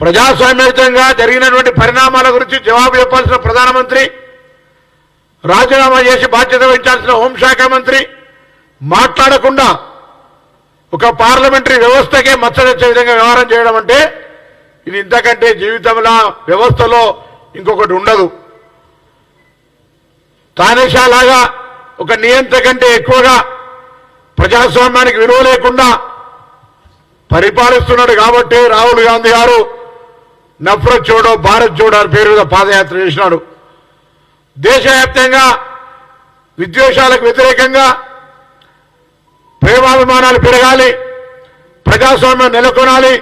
ప్రజాస్వామ్యయుతంగా జరిగినటువంటి పరిణామాల గురించి జవాబు చెప్పాల్సిన ప్రధానమంత్రి రాజీనామా చేసి బాధ్యత వహించాల్సిన హోంశాఖ మంత్రి మాట్లాడకుండా ఒక పార్లమెంటరీ వ్యవస్థకే మచ్చదచ్చే విధంగా వ్యవహారం చేయడం అంటే ఇది ఇంతకంటే జీవితంలో వ్యవస్థలో ఇంకొకటి ఉండదు. తానేషా లాగా ఒక నియంత్ర కంటే ఎక్కువగా ప్రజాస్వామ్యానికి విలువ లేకుండా పరిపాలిస్తున్నాడు కాబట్టి రాహుల్ గాంధీ గారు నఫరత్ చూడో భారత్ చూడో అని పేరు మీద పాదయాత్ర చేసినాడు. దేశవ్యాప్తంగా విద్వేషాలకు వ్యతిరేకంగా ప్రేమాభిమానాలు పెరగాలి ప్రజాస్వామ్యం నెలకొనాలి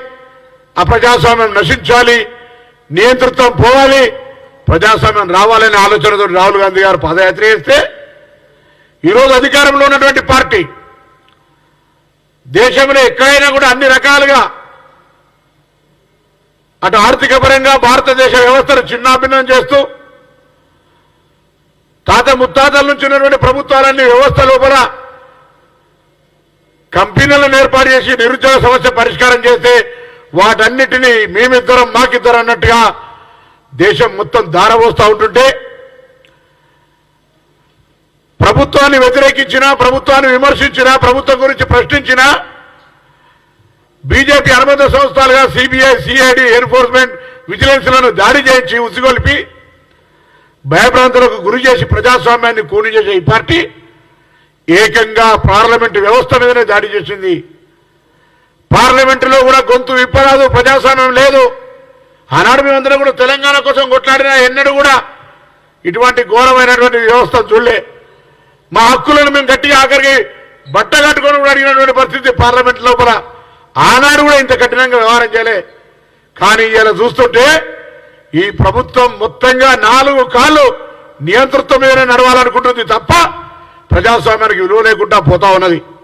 అప్రజాస్వామ్యం నశించాలి నియంతృత్వం పోవాలి ప్రజాస్వామ్యం రావాలనే ఆలోచనతో రాహుల్ గాంధీ గారు పాదయాత్ర చేస్తే ఈరోజు అధికారంలో ఉన్నటువంటి పార్టీ దేశంలో ఎక్కడైనా కూడా అన్ని రకాలుగా అటు ఆర్థిక పరంగా భారతదేశ వ్యవస్థను చిన్నాభిన్నం చేస్తూ తాత ముత్తాతల నుంచి ఉన్నటువంటి ప్రభుత్వాలన్నీ వ్యవస్థ లోపల కంపెనీలను ఏర్పాటు చేసి నిరుద్యోగ సమస్య పరిష్కారం చేస్తే వాటన్నిటినీ మేమిద్దరం మాకిద్దరం అన్నట్టుగా దేశం మొత్తం దారబోస్తూ ఉంటుంటే ప్రభుత్వాన్ని వ్యతిరేకించినా ప్రభుత్వాన్ని విమర్శించినా ప్రభుత్వం గురించి ప్రశ్నించినా బీజేపీ అనుబంధ సంస్థలుగా సిబిఐ సిఐడి ఎన్ఫోర్స్మెంట్ విజిలెన్స్లను దాడి చేయించి ఉసిగొల్పి భయభ్రాంతులకు గురి చేసి ప్రజాస్వామ్యాన్ని కూని చేసే ఈ పార్టీ ఏకంగా పార్లమెంటు వ్యవస్థ మీదనే దాడి చేసింది. పార్లమెంటులో కూడా గొంతు విప్పరాదు ప్రజాస్వామ్యం లేదు. ఆనాడు మేమందరం కూడా తెలంగాణ కోసం కొట్లాడినా ఎన్నడూ కూడా ఇటువంటి ఘోరమైనటువంటి వ్యవస్థ చూడలే. మా హక్కులను మేము గట్టిగా ఆఖరికి బట్ట కట్టుకొని కూడా అడిగినటువంటి పరిస్థితి పార్లమెంట్ లోపల. ఆనాడు కూడా ఇంత కఠినంగా వ్యవహారం చేయలే. కానీ ఇలా చూస్తుంటే ఈ ప్రభుత్వం మొత్తంగా నాలుగు కాళ్ళు నియంతృత్వం మీద నడవాలనుకుంటుంది తప్ప ప్రజాస్వామ్యానికి విలువ లేకుండా పోతా ఉన్నది.